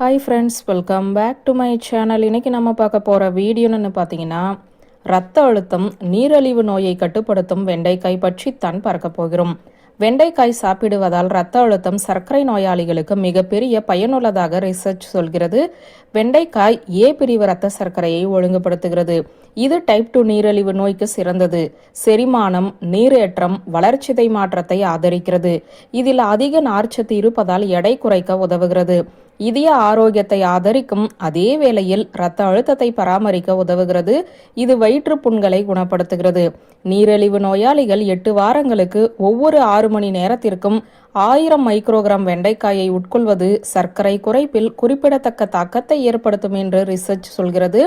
Hi friends welcome back to my channel இன்றைக்கி நம்ம பார்க்க போகிற வீடியோன்னு பார்த்தீங்கன்னா ரத்த அழுத்தம் நீரழிவு நோயை கட்டுப்படுத்தும் வெண்டைக்காய் பற்றி தான் பார்க்க போகிறோம். வெண்டைக்காய் சாப்பிடுவதால் ரத்த அழுத்தம் சர்க்கரை நோயாளிகளுக்கு மிகப்பெரிய பயனுள்ளதாக ரிசர்ச் சொல்கிறது. வெண்டைக்காய் ஏ பிரிவு ரத்த சர்க்கரையை ஒழுங்குபடுத்துகிறது. இது டைப் டூ நீரிழிவு நோய்க்கு சிறந்தது. செரிமானம் நீரேற்றம் வளர்ச்சிதை மாற்றத்தை ஆதரிக்கிறது. இதில் அதிக நார்ச்சத்து இருப்பதால் எடை குறைக்க உதவுகிறது. இதய ஆரோக்கியத்தை ஆதரிக்கும் அதே வேளையில் இரத்த அழுத்தத்தை பராமரிக்க உதவுகிறது. இது வயிற்று புண்களை குணப்படுத்துகிறது. நீரிழிவு நோயாளிகள் எட்டு வாரங்களுக்கு ஒவ்வொரு ஆறு மணி நேரத்திற்கும் ஆயிரம் மைக்ரோகிராம் வெண்டைக்காயை உட்கொள்வது சர்க்கரை குறைப்பில் குறிப்பிடத்தக்க தாக்கத்தை ஏற்படுத்தும் என்று ரிசர்ச் சொல்கிறது.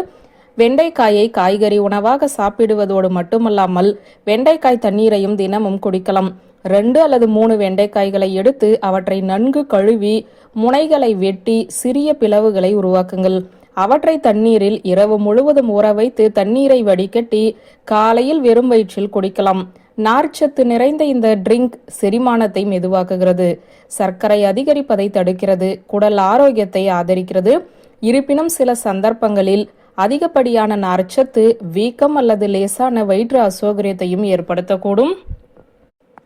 வெண்டைக்காயை காய்கறி உணவாக சாப்பிடுவதோடு மட்டுமல்லாமல் வெண்டைக்காய் தண்ணீரையும் தினமும் குடிக்கலாம். ரெண்டு அல்லது மூணு வெண்டைக்காய்களை எடுத்து அவற்றை நன்கு கழுவி முனைகளை வெட்டி சிறிய பிளவுகளை உருவாக்குங்கள். அவற்றை தண்ணீரில் இரவு முழுவதும் ஊற வைத்து தண்ணீரை வடிகட்டி காலையில் வெறும் வயிற்றில் குடிக்கலாம். நார்ச்சத்து நிறைந்த இந்த ட்ரிங்க் செரிமானத்தை மெதுவாக்குகிறது. சர்க்கரை அதிகரிப்பதை தடுக்கிறது. குடல் ஆரோக்கியத்தை ஆதரிக்கிறது. இருப்பினும் சில சந்தர்ப்பங்களில் அதிகப்படியான நார்ச்சத்து வீக்கம் அல்லது லேசான வயிற்று அசௌகரியத்தையும் ஏற்படுத்தக்கூடும்.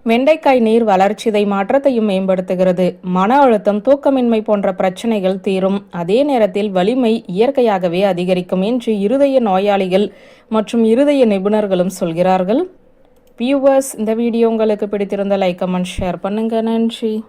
வெண்டைக்காய் நீர் வளர்ச்சிதை மாற்றத்தையும் மேம்படுத்துகிறது. மன அழுத்தம் தூக்கமின்மை போன்ற பிரச்சனைகள் தீரும். அதே நேரத்தில் வலிமை இயற்கையாகவே அதிகரிக்கும் என்று இருதய நோயாளிகள் மற்றும் இருதய நிபுணர்களும் சொல்கிறார்கள். வியூவர்ஸ் இந்த வீடியோ உங்களுக்கு பிடித்திருந்த லைக் கமெண்ட் ஷேர் பண்ணுங்க. நன்றி.